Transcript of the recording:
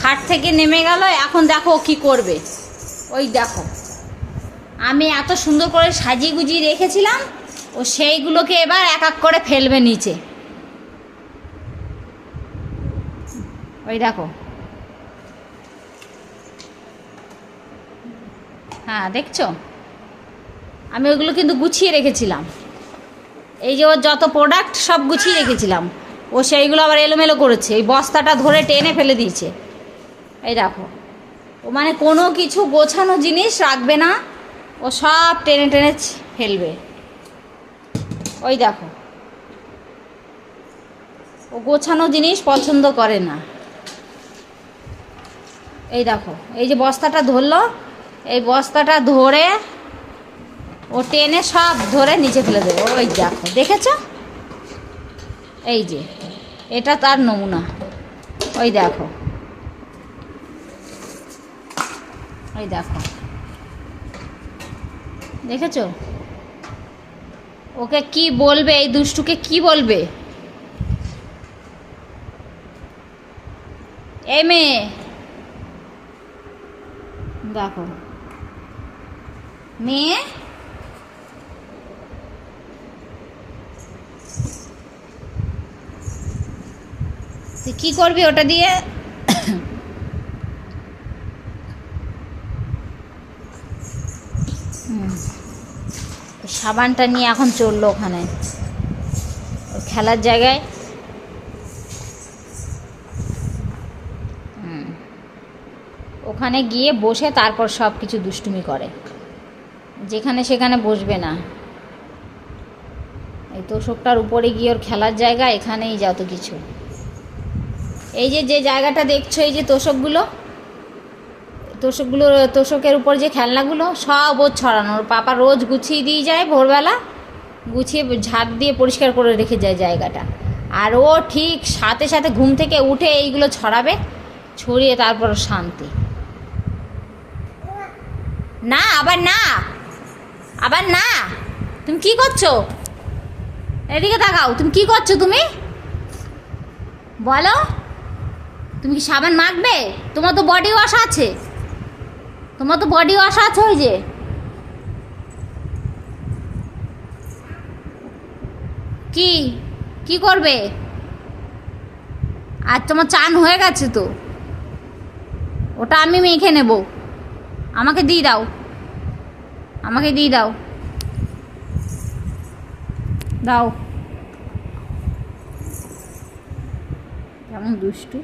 খাট থেকে নেমে গেল, এখন দেখো কি করবে। ওই দেখো, আমি এত সুন্দর করে সাজিয়ে গুজিয়ে রেখেছিলাম, ও সেইগুলোকে এবার এক এক করে ফেলবে নিচে। ওই দেখো। হ্যাঁ দেখছ? আমি ওইগুলো কিন্তু গুছিয়ে রেখেছিলাম। এই যে ওর যত প্রোডাক্ট সব গুছিয়ে রেখেছিলাম। ও সেইগুলো আবার এলোমেলো করেছে। এই বস্তাটা ধরে টেনে ফেলে দিয়েছে। এই দেখো। ও মানে কোনো কিছু গোছানো জিনিস রাখবে না, ও সব টেনে টেনে ফেলবে। ওই দেখো। ও গোছানো জিনিস পছন্দ করে না। এই দেখো, এই যে বস্তাটা ধরলো, এই বস্তাটা ধরে ও টেনে সব ধরে নিচে ফেলে দেবে। ওই দেখো, দেখেছ? এই যে, এটা তার নমুনা। ওই দেখো। ওই দেখো। দেখেছ? ওকে কি বলবে? এই দুষ্টুকে কি বলবে? এই মেয়ে। দেখো। মেয়ে? তুই কি করবি ওটা দিয়ে হুম। ওই সাবানটা নিয়ে এখন চলল ওখানে। খেলার জায়গায়। ওখানে গিয়ে বসে তারপর সব কিছু দুষ্টুমি করে। যেখানে সেখানে বসবে না। এই তোষকটার উপরে গিয়ে ওর খেলার জায়গা, এখানেই যত কিছু। এই যে যে জায়গাটা দেখছ, এই যে তোষকগুলো তোষকগুলো, তোষকের উপর যে খেলনাগুলো, সব ওর ছড়ানো। ওর পাপা রোজ গুছিয়ে দিয়ে যায় ভোরবেলা, গুছিয়ে ঝাড় দিয়ে পরিষ্কার করে রেখে যায় জায়গাটা। আর ও ঠিক সাথে সাথে ঘুম থেকে উঠে এইগুলো ছড়াবে, ছড়িয়ে তারপর শান্তি। না, আবার না। আবার না। তুমি কি করছ? এদিকে তাকাও, তুমি কি করছ তুমি? বলো। তুমি কি সাবান মাখবে? তোমার তো বডি ওয়াশ আছে। তোমার তো বডি ওয়াশ আছে ওই যে। কি? কি করবে? আর তোমার চান হয়ে গেছে তো। ওটা আমি মেখে নেব। আমাকে দিয়ে দাও। আমাকে দিয়ে দাও। দাও। কেমন দুষ্টু।